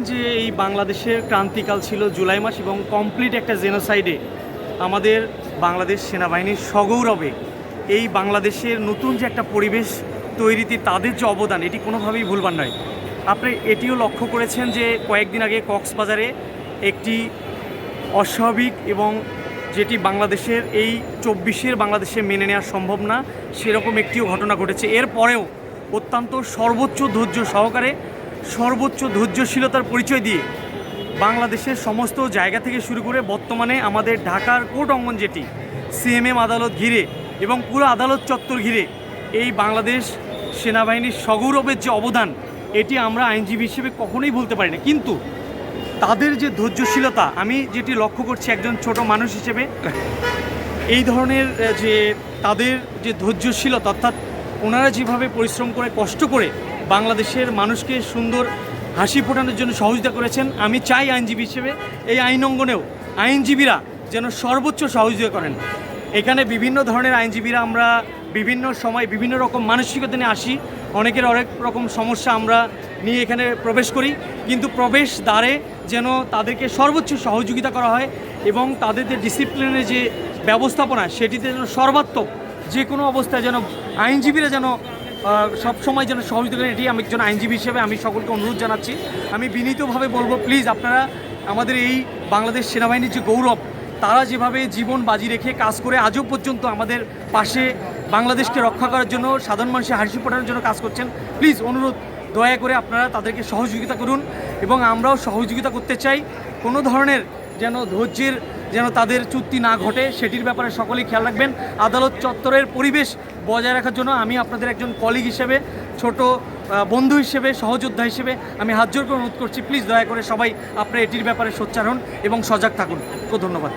জানেন যে এই বাংলাদেশের ক্রান্তিকাল ছিল জুলাই মাস এবং কমপ্লিট একটা জেনোসাইডে আমাদের বাংলাদেশ সেনাবাহিনীর সগৌরবে এই বাংলাদেশের নতুন যে একটা পরিবেশ তৈরিতে তাদের যে অবদান, এটি কোনোভাবেই ভুলবার নয়। আপনি এটিও লক্ষ্য করেছেন যে কয়েকদিন আগে কক্সবাজারে একটি অস্বাভাবিক এবং যেটি বাংলাদেশের এই চব্বিশের বাংলাদেশে মেনে নেওয়া সম্ভব না, সেরকম একটিও ঘটনা ঘটেছে। এরপরেও অত্যন্ত সর্বোচ্চ ধৈর্য সহকারে সর্বোচ্চ ধৈর্যশীলতার পরিচয় দিয়ে বাংলাদেশের সমস্ত জায়গা থেকে শুরু করে বর্তমানে আমাদের ঢাকার কোর্ট অঙ্গন যেটি, সিএমএম আদালত ঘিরে এবং পুরো আদালত চত্বর ঘিরে এই বাংলাদেশ সেনাবাহিনীর সগৌরবের যে অবদান, এটি আমরা আইনজীবী হিসেবে কখনোই ভুলতে পারি না। কিন্তু তাদের যে ধৈর্যশীলতা, আমি যেটি লক্ষ্য করছি একজন ছোট মানুষ হিসেবে, এই ধরনের যে তাদের যে ধৈর্যশীলতা, অর্থাৎ ওনারা যেভাবে পরিশ্রম করে, কষ্ট করে বাংলাদেশের মানুষকে সুন্দর হাসি ফোটানোর জন্য সহযোগিতা করেছেন, আমি চাই আইনজীবী হিসেবে এই আইন অঙ্গনেও আইনজীবীরা যেন সর্বোচ্চ সহযোগিতা করেন। এখানে বিভিন্ন ধরনের আইনজীবীরা আমরা বিভিন্ন সময় বিভিন্ন রকম মানসিকতা নিয়ে আসি, অনেকের অনেক রকম সমস্যা আমরা নিয়ে এখানে প্রবেশ করি, কিন্তু প্রবেশ দ্বারে যেন তাদেরকে সর্বোচ্চ সহযোগিতা করা হয় এবং তাদের যে ডিসিপ্লিনের যে ব্যবস্থাপনা, সেটিতে যেন সর্বাত্মক যে কোনো অবস্থায় যেন আইনজীবীরা যেন সব সময় যেন সহযোগিতা এটি আমি একজন আইনজীবী হিসেবে আমি সকলকে অনুরোধ জানাচ্ছি। আমি বিনীতভাবে বলব প্লিজ আপনারা আমাদের এই বাংলাদেশ সেনাবাহিনীর যে গৌরব, তারা যেভাবে জীবন বাজি রেখে কাজ করে, আজও পর্যন্ত আমাদের পাশে বাংলাদেশকে রক্ষা করার জন্য, সাধারণ মানুষের হাসি ফোটানোর জন্য কাজ করছেন প্লিজ অনুরোধ, দয়া করে আপনারা তাদেরকে সহযোগিতা করুন এবং আমরাও সহযোগিতা করতে চাই। কোনো ধরনের যেন ধৈর্যের যেন তাদের চুক্তি না ঘটে, সেটির ব্যাপারে সকলেই খেয়াল রাখবেন। আদালত চত্বরের পরিবেশ বজায় রাখার জন্য আমি আপনাদের একজন কলিগ হিসেবে, ছোট বন্ধু হিসেবে, সহযোদ্ধা হিসেবে আমি হাত জোর করে অনুরোধ করছি। প্লিজ দয়া করে সবাই আপনারা এটির ব্যাপারে সোচ্চার হন এবং সজাগ থাকুন। ধন্যবাদ।